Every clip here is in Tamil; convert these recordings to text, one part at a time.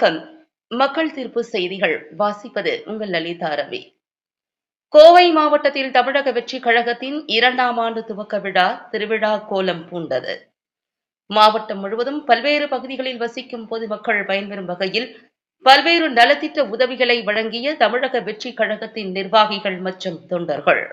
வணக்கம். மக்கள் தீர்ப்பு செய்திகள் வாசிப்பது உங்கள் லலிதா ரவி. கோவை மாவட்டத்தில் தமிழக வெற்றி கழகத்தின் இரண்டாம் ஆண்டு துவக்க விழா திருவிழா கோலம் பூண்டது. மாவட்டம் முழுவதும் பல்வேறு பகுதிகளில் வசிக்கும் பொதுமக்கள் பயன்பெறும் வகையில் பல்வேறு நலத்திட்ட உதவிகளை வழங்கிய தமிழக வெற்றி கழகத்தின் நிர்வாகிகள் மற்றும் தொண்டர்கள்.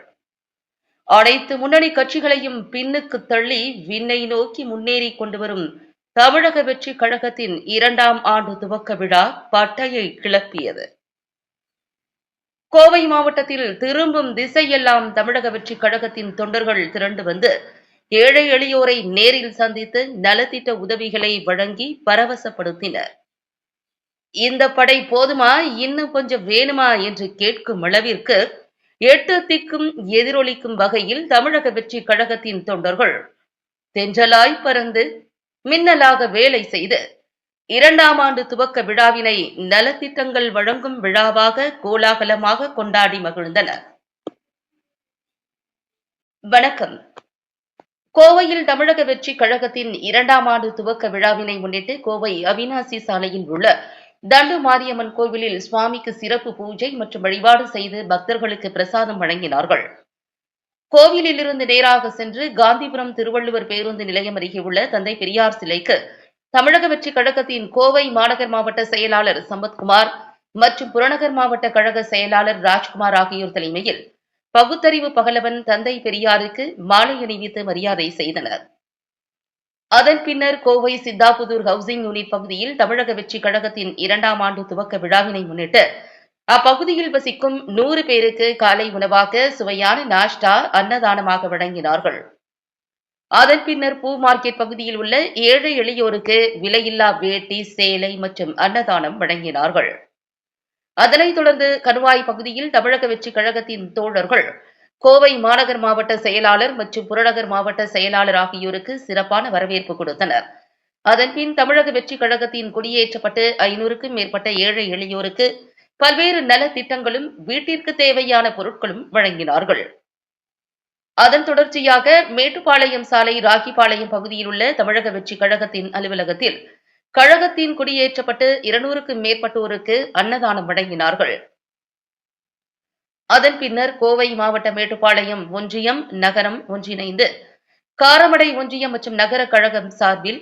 அனைத்து முன்னணி கட்சிகளையும் பின்னுக்கு தள்ளி விண்ணை நோக்கி முன்னேறி கொண்டு வரும் தமிழக வெற்றி கழகத்தின் இரண்டாம் ஆண்டு துவக்க விழா பட்டையை கிளப்பியது. கோவை மாவட்டத்தில் திரும்பும் திசையெல்லாம் தமிழக வெற்றி கழகத்தின் தொண்டர்கள் திரண்டு வந்து ஏழை எளியோரை நேரில் சந்தித்து நலத்திட்ட உதவிகளை வழங்கி பரவசப்படுத்தினர். இந்த படை போதுமா? இன்னும் கொஞ்சம் வேணுமா? என்று கேட்கும் அளவிற்கு எட்டு திக்கும் எதிரொலிக்கும் வகையில் தமிழக வெற்றி கழகத்தின் தொண்டர்கள் தென்றலாய் பறந்து மின்னலாக வேலை செய்து இரண்டாம் ஆண்டு துவக்க விழாவினை நலத்திட்டங்கள் வழங்கும் விழாவாக கோலாகலமாக கொண்டாடி மகிழ்ந்தனர். வணக்கம். கோவையில் தமிழக வெற்றி கழகத்தின் இரண்டாம் ஆண்டு துவக்க விழாவினை முன்னிட்டு கோவை அவினாசி சாலையில் உள்ள தண்டு மாரியம்மன் கோவிலில் சுவாமிக்கு சிறப்பு பூஜை மற்றும் வழிபாடு செய்து பக்தர்களுக்கு பிரசாதம் வழங்கினார்கள். கோவிலிலிருந்து நேராக சென்று காந்திபுரம் திருவள்ளுவர் பேருந்து நிலையம் அருகே உள்ள தந்தை பெரியார் சிலைக்கு தமிழக வெற்றி கழகத்தின் கோவை மாநகர் மாவட்ட செயலாளர் சம்பத்குமார் மற்றும் புறநகர் மாவட்ட கழக செயலாளர் ராஜ்குமார் ஆகியோர் தலைமையில் பகுத்தறிவு பகலவன் தந்தை பெரியாருக்கு மாலை அணிவித்து மரியாதை செய்தனர். அதன் பின்னர் கோவை சித்தாபுதூர் ஹவுசிங் யூனிட் பகுதியில் தமிழக வெற்றி கழகத்தின் இரண்டாம் ஆண்டு துவக்க விழாவினை முன்னிட்டு அப்பகுதியில் வசிக்கும் நூறு பேருக்கு காலை உணவாக சுவையான நாஷ்டா அன்னதானமாக வழங்கினார்கள். அதன் பின்னர் பூ மார்க்கெட் பகுதியில் உள்ள ஏழை எளியோருக்கு விலையில்லா வேட்டி சேலை மற்றும் அன்னதானம் வழங்கினார்கள். அதனைத் தொடர்ந்து கணுவாய் பகுதியில் தமிழக வெற்றி கழகத்தின் தோழர்கள் கோவை மாநகர் மாவட்ட செயலாளர் மற்றும் புறநகர் மாவட்ட செயலாளர் ஆகியோருக்கு சிறப்பான வரவேற்பு கொடுத்தனர். அதன்பின் தமிழக வெற்றி கழகத்தின் கொடியேற்றப்பட்டு ஐநூறுக்கும் மேற்பட்ட ஏழை எளியோருக்கு பல்வேறு நலத்திட்டங்களும் வீட்டிற்கு தேவையான பொருட்களும் வழங்கினார்கள். அதன் தொடர்ச்சியாக மேட்டுப்பாளையம் சாலை ராகிபாளையம் பகுதியில் உள்ள தமிழக வெற்றி கழகத்தின் அலுவலகத்தில் கழகத்தின் குடியேற்றப்பட்டு இருநூறுக்கும் மேற்பட்டோருக்கு அன்னதானம் வழங்கினார்கள். அதன் பின்னர் கோவை மாவட்ட மேட்டுப்பாளையம் ஒன்றியம் நகரம் ஒன்றிணைந்து காரமடை ஒன்றியம் மற்றும் நகர கழகம் சார்பில்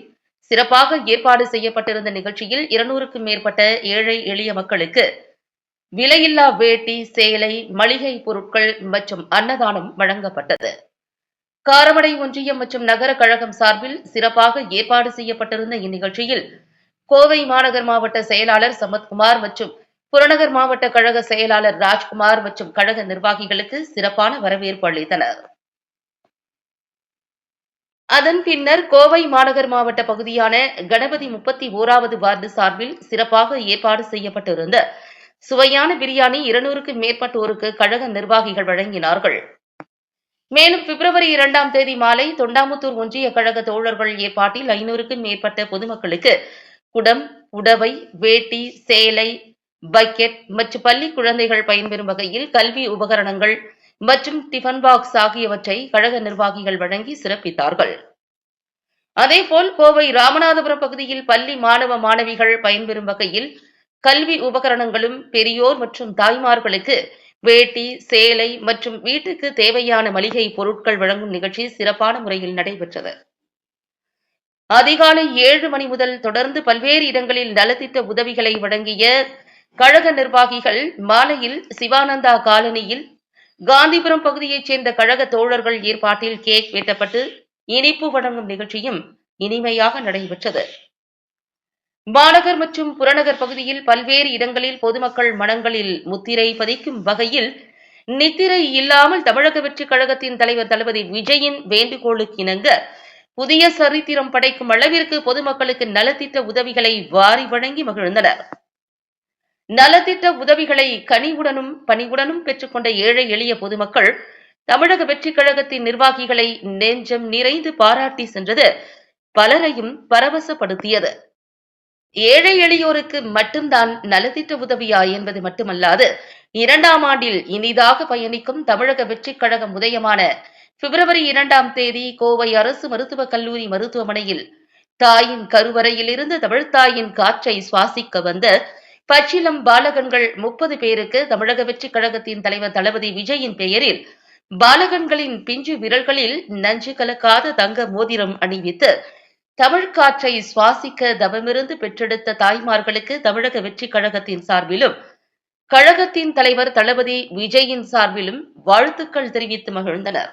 சிறப்பாக ஏற்பாடு செய்யப்பட்டிருந்த நிகழ்ச்சியில் இருநூறுக்கும் மேற்பட்ட ஏழை எளிய மக்களுக்கு விலையில்லா வேட்டி சேலை மளிகை பொருட்கள் மற்றும் அன்னதானம் வழங்கப்பட்டது. காரமடை ஒன்றியம் மற்றும் நகர கழகம் சார்பில் சிறப்பாக ஏற்பாடு செய்யப்பட்டிருந்த இந்நிகழ்ச்சியில் கோவை மாநகர் மாவட்ட செயலாளர் சமத்குமார் மற்றும் புறநகர் மாவட்ட கழக செயலாளர் ராஜ்குமார் மற்றும் கழக நிர்வாகிகளுக்கு சிறப்பான வரவேற்பு அளித்தனர். அதன் பின்னர் கோவை மாநகர் மாவட்ட பகுதியான கணபதி முப்பத்தி ஓராவது வார்டு சார்பில் சிறப்பாக ஏற்பாடு செய்யப்பட்டிருந்த சுவையான பிரியாணி இருநூறுக்கும் மேற்பட்டோருக்கு கழக நிர்வாகிகள் வழங்கினார்கள். மேலும் பிப்ரவரி இரண்டாம் தேதி மாலை தொண்டாமுத்தூர் ஒன்றிய கழக தோழர்கள் ஏற்பாட்டில் ஐநூறுக்கும் மேற்பட்ட பொதுமக்களுக்கு குடம் உடவை வேட்டி சேலை பக்கெட் மற்றும் பள்ளி குழந்தைகள் பயன்பெறும் வகையில் கல்வி உபகரணங்கள் மற்றும் டிஃபன் பாக்ஸ் ஆகியவற்றை கழக நிர்வாகிகள் வழங்கி சிறப்பித்தார்கள். அதேபோல் கோவை ராமநாதபுரம் பகுதியில் பள்ளி மாணவ மாணவிகள் பயன்பெறும் வகையில் கல்வி உபகரணங்களும் பெரியோர் மற்றும் தாய்மார்களுக்கு வேட்டி சேலை மற்றும் வீட்டுக்கு தேவையான மளிகை பொருட்கள் வழங்கும் நிகழ்ச்சி சிறப்பான முறையில் நடைபெற்றது. அதிகாலை ஏழு மணி முதல் தொடர்ந்து பல்வேறு இடங்களில் நலத்திட்ட உதவிகளை வழங்கிய கழக நிர்வாகிகள் மாலையில் சிவானந்தா காலனியில் காந்திபுரம் பகுதியைச் சேர்ந்த கழக தோழர்கள் ஏற்பாட்டில் கேக் வெட்டப்பட்டு இனிப்பு வழங்கும் நிகழ்ச்சியும் இனிமையாக நடைபெற்றது. மாநகர் மற்றும் புறநகர் பகுதியில் பல்வேறு இடங்களில் பொதுமக்கள் மனங்களில் முத்திரை பதிக்கும் வகையில் நித்திரை இல்லாமல் தமிழக வெற்றி கழகத்தின் தலைவர் தளபதி விஜயின் வேண்டுகோளுக்கு இணங்க புதிய சரித்திரம் படைக்கும் அளவிற்கு பொதுமக்களுக்கு நலத்திட்ட உதவிகளை வாரி வழங்கி மகிழ்ந்தனர். நலத்திட்ட உதவிகளை கனிவுடனும் பணிவுடனும் பெற்றுக்கொண்ட ஏழை எளிய பொதுமக்கள் தமிழக வெற்றி கழகத்தின் நிர்வாகிகளை நெஞ்சம் நிறைந்து பாராட்டி சென்றது பலரையும் பரவசப்படுத்தியது. ஏழை எளியோருக்கு மட்டும்தான் நலத்திட்ட உதவியா என்பது மட்டுமல்லாது இரண்டாம் ஆண்டில் இனிதாக பயணிக்கும் தமிழக வெற்றிக் கழகம் உதயமான பிப்ரவரி இரண்டாம் தேதி கோவை அரசு மருத்துவக் கல்லூரி மருத்துவமனையில் தாயின் கருவறையிலிருந்து தமிழ்த்தாயின் காற்றை சுவாசிக்க வந்த பச்சிலம் பாலகன்கள் முப்பது பேருக்கு தமிழக வெற்றிக் கழகத்தின் தலைவர் தளபதி விஜயின் பெயரில் பாலகன்களின் பிஞ்சு விரல்களில் நஞ்சு கலக்காத தங்க மோதிரம் அணிவித்து தமிழ்க்காற்றை சுவாசிக்க தவமிருந்து பெற்றெடுத்த தாய்மார்களுக்கு தமிழக வெற்றிக் கழகத்தின் சார்பிலும் கழகத்தின் தலைவர் தளபதி விஜயின் சார்பிலும் வாழ்த்துக்கள் தெரிவித்து மகிழ்ந்தனர்.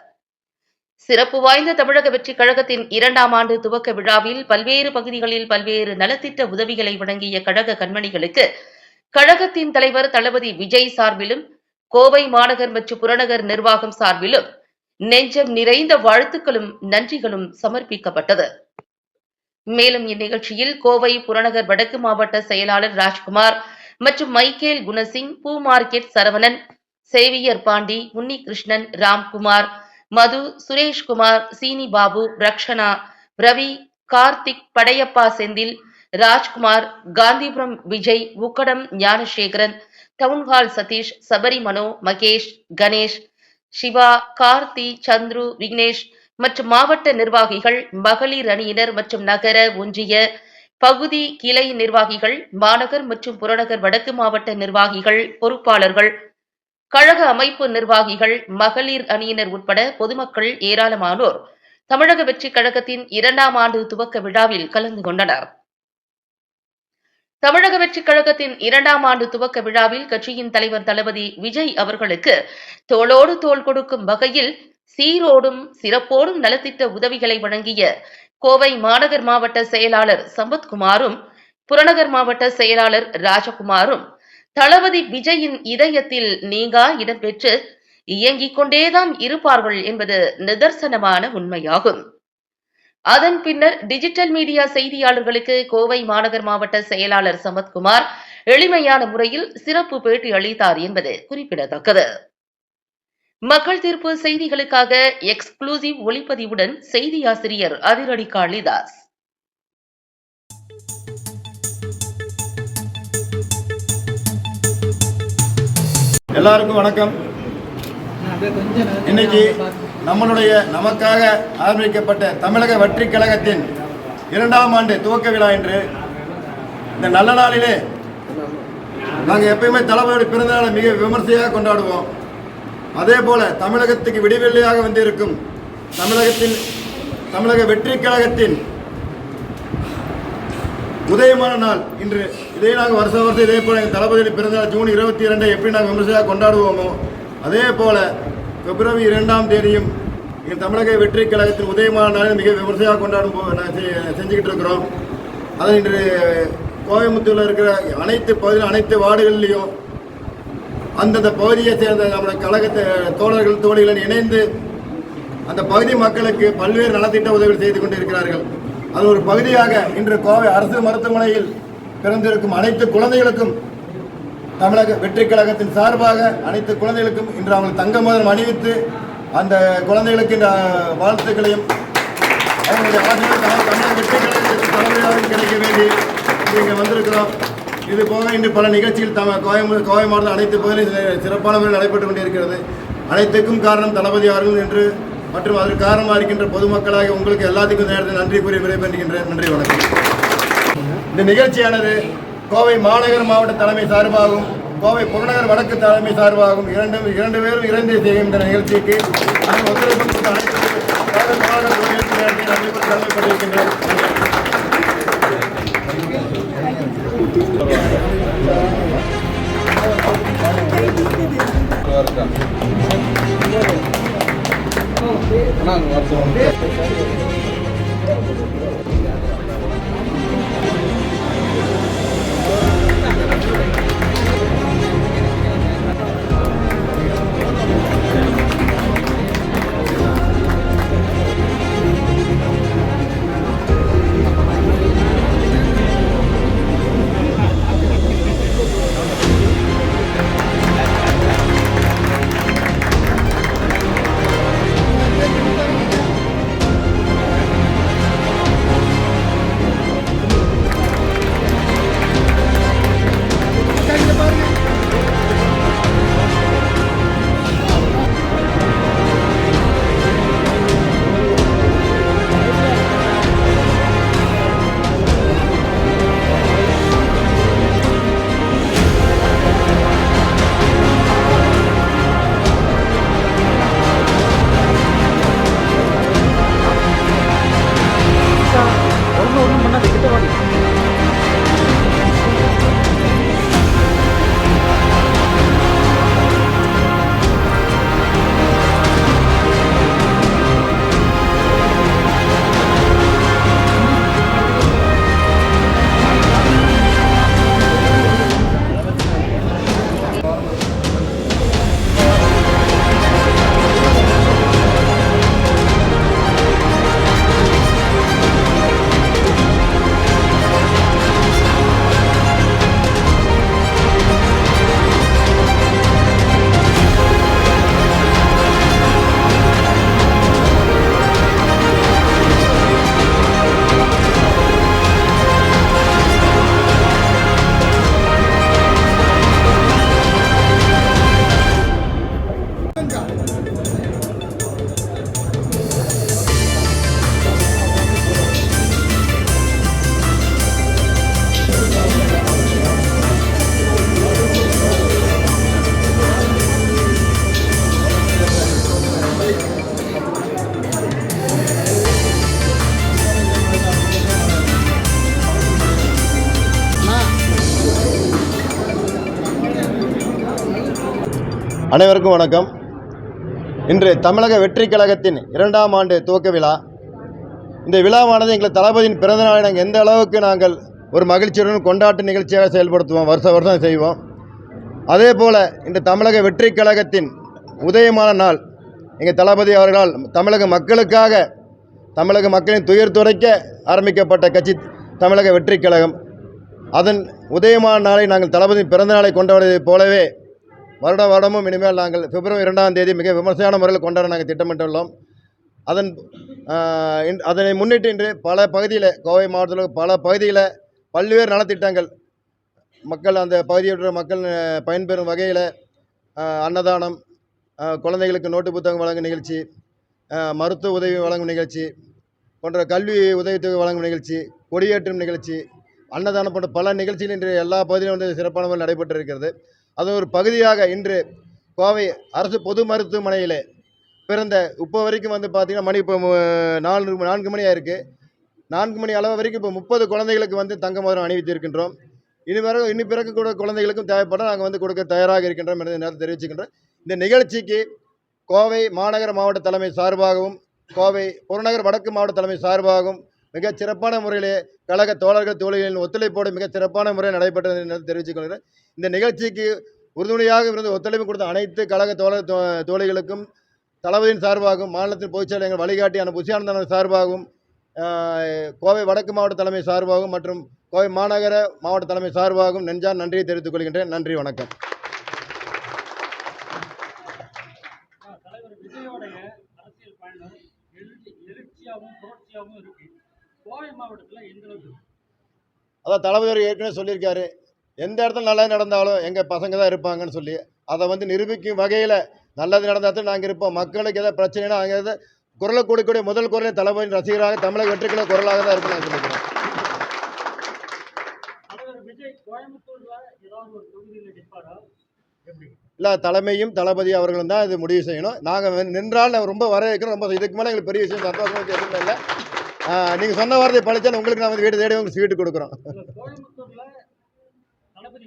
சிறப்பு வாய்ந்த தமிழக வெற்றிக் கழகத்தின் இரண்டாம் ஆண்டு துவக்க விழாவில் பல்வேறு பகுதிகளில் பல்வேறு நலத்திட்ட உதவிகளை வழங்கிய கழக கண்மணிகளுக்கு கழகத்தின் தலைவர் தளபதி விஜய் சார்பிலும் கோவை மாநகர் மற்றும் புறநகர் நிர்வாகம் சார்பிலும் நெஞ்சம் நிறைந்த வாழ்த்துக்களும் நன்றிகளும் சமர்ப்பிக்கப்பட்டது. மேலும் இந்நிகழ்ச்சியில் கோவை புறநகர் வடக்கு மாவட்ட செயலாளர் ராஜ்குமார் மற்றும் மைக்கேல் குணசிங் பூ market Saravanan Xavier Pandi Unnikrishnan Ramkumar Madhu Sureshkumar Seeni Babu Rakshana Ravi Karthik Padayappa Senthil Rajkumar Gandhipuram Vijay Ukkadam Gnanasekaran town hall Sathish Sabari Mano Mahesh Ganesh Siva Karthi Chandru Vignesh மற்றும் மாவட்ட நிர்வாகிகள் மகளிர் அணியினர் மற்றும் நகர ஒன்றிய பகுதி கிளை நிர்வாகிகள் மாநகர் மற்றும் புறநகர் வடக்கு மாவட்ட நிர்வாகிகள் பொறுப்பாளர்கள் கழக அமைப்பு நிர்வாகிகள் மகளிர் அணியினர் உட்பட பொதுமக்கள் ஏராளமானோர் தமிழக வெற்றிக் கழகத்தின் இரண்டாம் ஆண்டு துவக்க விழாவில் கலந்து கொண்டனர். தமிழக வெற்றிக் கழகத்தின் இரண்டாம் ஆண்டு துவக்க விழாவில் கட்சியின் தலைவர் தளபதி விஜய் அவர்களுக்கு தோளோடு தோள் கொடுக்கும் வகையில் சீரோடும் சிறப்போடும் நலத்திட்ட உதவிகளை வழங்கிய கோவை மாநகர் மாவட்ட செயலாளர் சம்பத்குமாரும் புறநகர் மாவட்ட செயலாளர் ராஜகுமாரும் தளபதி விஜயின் இதயத்தில் நீங்கா இடம்பெற்று இயங்கிக் கொண்டேதான் இருப்பார்கள் என்பது நிதர்சனமான உண்மையாகும். அதன் பின்னர் டிஜிட்டல் மீடியா செய்தியாளர்களுக்கு கோவை மாநகர் மாவட்ட செயலாளர் சமத்குமார் எளிமையான முறையில் சிறப்பு பேட்டி அளித்தார் என்பது குறிப்பிடத்தக்கது. மக்கள் தீர்ப்பு செய்திகளுக்காக எக்ஸ்க்ளூசிவ் ஒளிப்பதிவுடன் செய்தி ஆசிரியர் அதிரடி காளிதாஸ். எல்லாருக்கும் வணக்கம். இன்னைக்கு நம்மளுடைய நமக்காக ஆரம்பிக்கப்பட்ட தமிழக வெற்றிக் கழகத்தின் இரண்டாம் ஆண்டு துவக்க விழா என்று இந்த நல்ல நாளிலே நாங்கள் எப்பயுமே தலைமுறையோட பிறந்த நாளை மிக விமர்சையாக கொண்டாடுவோம். அதே போல தமிழகத்துக்கு விடிவெள்ளியாக வந்திருக்கும் தமிழகத்தின் தமிழக வெற்றி கழகத்தின் உதயமான நாள் இன்று. இதே நாங்கள் வருஷ வருஷம் இதே போல எங்கள் தளபதி பிறந்தநாள் ஜூன் இருபத்தி இரண்டை எப்படி நாங்கள் விமர்சையாக கொண்டாடுவோமோ அதே போல பிப்ரவரி இரண்டாம் தேதியும் எங்கள் தமிழக வெற்றி கழகத்தின் உதயமான நாளில் மிக விமர்சையாக கொண்டாடும் நான் செ- செஞ்சுக்கிட்டு இருக்கிறோம். அதை இன்று கோயம்புத்தூரில் இருக்கிற அனைத்து பகுதியில் அனைத்து வார்டுகள்லேயும் அந்தந்த பகுதியை சேர்ந்த நம்முடைய கழகத்தை தோழர்கள் தோழிகளின் இணைந்து அந்த பகுதி மக்களுக்கு பல்வேறு நலத்திட்ட உதவிகள் செய்து கொண்டிருக்கிறார்கள். அது ஒரு பகுதியாக இன்று கோவை அரசு மருத்துவமனையில் பிறந்திருக்கும் அனைத்து குழந்தைகளுக்கும் தமிழக வெற்றி கழகத்தின் சார்பாக அனைத்து குழந்தைகளுக்கும் இன்று அவங்க தங்க மோதிரம் அணிவித்து அந்த குழந்தைகளுக்கு இந்த வாழ்த்துக்களையும் அவங்களுடைய ஆசிரியர் தமிழக கழகத்திற்கு கிடைக்க வேண்டி நீங்கள் இங்கே வந்திருக்கிறோம். இது போக இன்று பல நிகழ்ச்சிகள் தம கோயம்பு கோவை மாவட்டம் அனைத்து பகுதிகளில் சிறப்பான முறையில் நடைபெற்று கொண்டிருக்கிறது. அனைத்துக்கும் காரணம் தளபதி அவர்கள் என்று மற்றும் அதற்கு காரணமாக இருக்கின்ற பொதுமக்களாக உங்களுக்கு எல்லாத்துக்கும் நேரத்தில் நன்றி கூறி விடைபெறுகின்றேன். நன்றி வணக்கம். இந்த நிகழ்ச்சியானது கோவை மாநகர் மாவட்ட தலைமை சார்பாகவும் கோவை புறநகர் வடக்கு தலைமை சார்பாகவும் இரண்டும் இரண்டு பேரும் இறந்து செய்யும் இந்த நிகழ்ச்சிக்கு நான் ஒத்துழைப்பு கொடுத்த அனைத்து நேரத்தில் நன்றி Terima kasih. அனைவருக்கும் வணக்கம். இன்று தமிழக வெற்றி கழகத்தின் இரண்டாம் ஆண்டு துவக்க விழா. இந்த விழாவானது எங்கள் தளபதியின் பிறந்த நாளை. நாங்கள் எந்த அளவுக்கு நாங்கள் ஒரு மகிழ்ச்சியுடன் கொண்டாட்ட நிகழ்ச்சியாக செயல்படுத்துவோம் வருஷ வருஷம் செய்வோம். அதே போல் இந்த தமிழக வெற்றி கழகத்தின் உதயமான நாள். எங்கள் தளபதி அவர்களால் தமிழக மக்களுக்காக தமிழக மக்களின் துயர் துடைக்க ஆரம்பிக்கப்பட்ட கட்சி தமிழக வெற்றி கழகம். அதன் உதயமான நாளை நாங்கள் தளபதி பிறந்த நாளை கொண்டாடுவதைப் போலவே வருட வருடமும் இனிமேல் நாங்கள் பிப்ரவரி இரண்டாம் தேதி மிக விமர்சையான முறையில் கொண்டாட நாங்கள் திட்டமிட்டுள்ளோம். அதன் இன்- அதனை முன்னிட்டு இன்று பல பகுதியில் கோவை மாவட்டத்தில் பல பகுதியில் பல்வேறு நலத்திட்டங்கள் மக்கள் அந்த பகுதியில் மக்கள் பயன்பெறும் வகையில் அன்னதானம் குழந்தைகளுக்கு நோட்டு புத்தகம் வழங்கும் நிகழ்ச்சி மருத்துவ உதவி வழங்கும் நிகழ்ச்சி போன்ற கல்வி உதவித்தொகை வழங்கும் நிகழ்ச்சி கொடியேற்றும் நிகழ்ச்சி அன்னதானம் போன்ற பல நிகழ்ச்சிகள் இன்று எல்லா பகுதியிலும் வந்து சிறப்பான முறையில் நடைபெற்று இருக்கிறது. அதன் ஒரு பகுதியாக இன்று கோவை அரசு பொது மருத்துவமனையில் பிறந்த இப்போ வரைக்கும் வந்து பார்த்திங்கன்னா மணி இப்போ நாலு நான்கு மணி ஆயிருக்கு. நான்கு மணி அளவு வரைக்கும் இப்போ முப்பது குழந்தைகளுக்கு வந்து தங்க மோதிரம் அணிவித்திருக்கின்றோம். இனி பிறகு இனி பிறக்கக்கூடிய குழந்தைகளுக்கும் தேவைப்பட நாங்கள் வந்து கொடுக்க தயாராக இருக்கின்றோம் என்று நேரத்தில் தெரிவிச்சுக்கின்றோம் இந்த நிகழ்ச்சிக்கு கோவை மாநகர மாவட்ட தலைமை சார்பாகவும் கோவை புறநகர் வடக்கு மாவட்ட தலைமை சார்பாகவும் மிகச் சிறப்பான முறையிலே கழக தோழர்கள் தோழிகளின் ஒத்துழைப்போடு மிகச் சிறப்பான முறையில் நடைபெற்றது என்று தெரிவித்துக் கொள்கிறேன் இந்த நிகழ்ச்சிக்கு உறுதுணையாக இருந்து ஒத்துழைப்பு கொடுத்த அனைத்து கழக தோழர் தோ- தோழிகளுக்கும் தளபதியின் சார்பாகவும் மாநிலத்தின் பொதுச்செயலர் எங்கள் வழிகாட்டியான புஷியானந்தன் சார்பாகவும் கோவை வடக்கு மாவட்ட தலைமை சார்பாகவும் மற்றும் கோவை மாநகர மாவட்ட தலைமை சார்பாகவும் நெஞ்சான் நன்றியை தெரிவித்துக் கொள்கின்றேன். நன்றி வணக்கம் ஆ, தலைவர் விஜயோடைய அரசியல் பயணம் எழுச்சி எழுச்சியாகவும் புரட்சியாகவும் இருக்கு கோவை மாவட்டத்தில் எந்த அளவுக்கு அதான் தளபதி அவர் ஏற்கனவே சொல்லியிருக்காரு. எந்த இடத்துல நல்லது நடந்தாலும் எங்கள் பசங்க தான் இருப்பாங்கன்னு சொல்லி அதை வந்து நிரூபிக்கும் வகையில் நல்லது நடந்தால் தான் நாங்கள் இருப்போம். மக்களுக்கு எதாவது பிரச்சனைனா அங்கே எதாவது குரலை கொடுக்கக்கூடிய முதல் குரலை தளபதியின் ரசிகராக தமிழக வெற்றிக்குள்ள குரலாக தான் இருக்கும் நான் சொல்லிக்கிறேன். இல்லை தலைமையும் தளபதி அவர்களும் தான் இது முடிவு செய்யணும். நாங்கள் நின்றால் ரொம்ப வர வைக்கிறோம் ரொம்ப இதுக்கு மேலே எங்களுக்கு பெரிய விஷயம் சந்தோஷமாக எதுவுமே இல்லை நீங்கள் சொன்ன வார்த்தை பழிச்சால் உங்களுக்கு நான் வந்து வீடு தேடி உங்களுக்கு ஸ்வீட்டு கொடுக்குறோம்.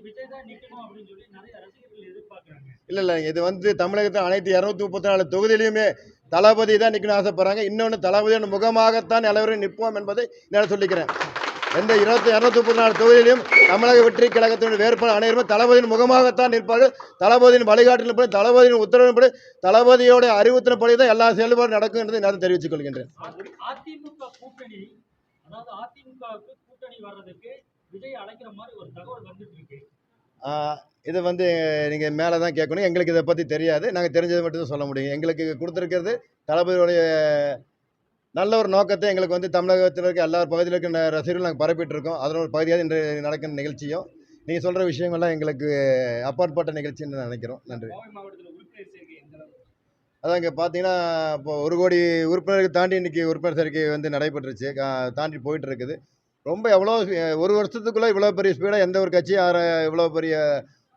இல்ல, நிற்கணும் இல்லை இது வந்து தமிழகத்தில் அனைத்து இரநூத்தி முப்பத்தி நாலு தொகுதியிலையுமே தளபதி தான் நிற்கணும்னு ஆசைப்படுறாங்க. இன்னொன்று தளபதியோட முகமாகத்தான் நிலவரம் நிற்போம் என்பதை நான் சொல்லிக்கிறேன். எந்த இருபத்தி இரநூத்தி முப்பத்தி நாலு தொகுதியிலும் தமிழக வெற்றி கழகத்தினுடைய வேட்பாளர் அனைவருமே தளபதியின் முகமாகத்தான் நிற்பார்கள். தளபதியின் வழிகாட்டின்படி தளபதியின் உத்தரவின்படி தளபதியோட அறிவுறுத்தினபடி தான் எல்லா செயல்பாடும் நடக்கும் என்று நான் தெரிவித்துக் கொள்கின்றேன். இது வந்து நீங்கள் மேலே தான் கேட்கணும். எங்களுக்கு இதை பற்றி தெரியாது. நாங்கள் தெரிஞ்சதை மட்டும் தான் சொல்ல முடியும். எங்களுக்கு கொடுத்துருக்கிறது தளபதியோடைய நல்ல ஒரு நோக்கத்தை எங்களுக்கு வந்து தமிழகத்தில் இருக்க எல்லா பகுதியில் இருக்க ரசிகர்கள் நாங்கள் பரப்பிட்டு இருக்கோம் அதன் ஒரு பகுதியாக இன்று நடக்கிற நிகழ்ச்சியும் நீங்கள் சொல்கிற விஷயங்கள்லாம் எங்களுக்கு அப்பாற்பட்ட நிகழ்ச்சின்னு நினைக்கிறோம். நன்றி. அதான் இங்கே பார்த்தீங்கன்னா இப்போ ஒரு கோடி உறுப்பினருக்கு தாண்டி இன்றைக்கி உறுப்பினர் சேர்க்கை வந்து நடைபெற்றுச்சு. கா- தாண்டி போயிட்டு இருக்குது ரொம்ப எவ்வளோ ஒரு வருஷத்துக்குள்ளே இவ்வளோ பெரிய ஸ்பீடாக எந்த ஒரு கட்சியும் யார இவ்வளோ பெரிய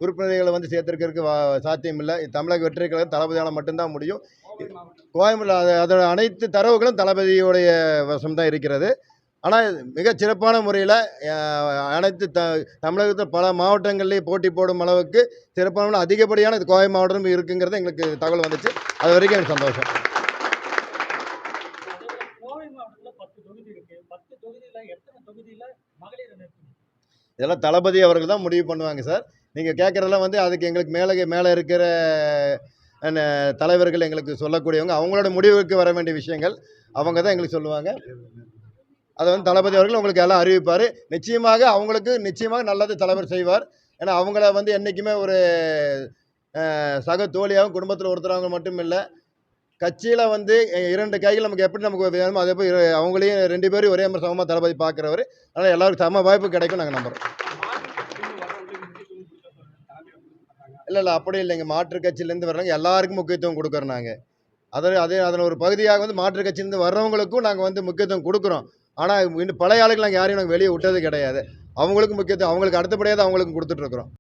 உறுப்பினர்களை வந்து சேர்த்துருக்கிறதுக்கு வா- சாத்தியம் இல்லை தமிழக வெற்றி கழகம் தளபதியால் மட்டும்தான் முடியும். கோயம்புத்தூர் அது அதோட அனைத்து தரவுகளும் தளபதியோடைய வசம்தான் இருக்கிறது. ஆனால் மிகச் சிறப்பான முறையில் அனைத்து த தமிழகத்தில் பல மாவட்டங்கள்லேயும் போட்டி போடும் அளவுக்கு சிறப்பான அதிகப்படியான இது கோவை மாவட்டம் இருக்குங்கிறது எங்களுக்கு தகவல் வந்துச்சு. அது வரைக்கும் எனக்கு சந்தோஷம். இதெல்லாம் தளபதி அவர்கள் தான் முடிவு பண்ணுவாங்க சார். நீங்கள் கேட்குறதெல்லாம் வந்து அதுக்கு எங்களுக்கு மேலே மேலே இருக்கிற தலைவர்கள் எங்களுக்கு சொல்லக்கூடியவங்க அவங்களோட முடிவுக்கு வர வேண்டிய விஷயங்கள் அவங்க தான் எங்களுக்கு சொல்லுவாங்க. அதை வந்து தளபதி அவர்கள் உங்களுக்கு எல்லாம் அறிவிப்பார். நிச்சயமாக அவங்களுக்கு நிச்சயமாக நல்லது தலைவர் செய்வார். ஏன்னா அவங்கள வந்து என்றைக்குமே ஒரு சக தோழியாகவும் குடும்பத்தில் ஒருத்தரவங்க மட்டும் இல்லை. கட்சியில் வந்து இரண்டு கைகள் நமக்கு எப்படி நமக்கு வேணுமோ அதே போய் அவங்களையும் ரெண்டு பேரும் ஒரே மாதிரி சமமாக தளபதி பார்க்குறவர் அதனால் எல்லாருக்கும் சம வாய்ப்பு கிடைக்கும் நாங்கள் நம்புகிறோம் இல்லை இல்லை அப்படி இல்லைங்க. மாற்றுக் கட்சியிலேருந்து வர்றவங்க எல்லாருக்கும் முக்கியத்துவம் கொடுக்குறோம் நாங்கள் அதை அதே அதில் ஒரு பகுதியாக வந்து மாற்றுக் கட்சியிலேருந்து வர்றவங்களுக்கும் நாங்கள் வந்து முக்கியத்துவம் கொடுக்குறோம். ஆனால் இன்னும் பழைய ஆளுக்கு நாங்கள் யாரையும் நாங்கள் வெளியே விட்டது கிடையாது. அவங்களுக்கும் முக்கியத்துவம் அவங்களுக்கு அடுத்தபடியாக தான் அவங்களுக்கும் கொடுத்துட்ருக்குறோம்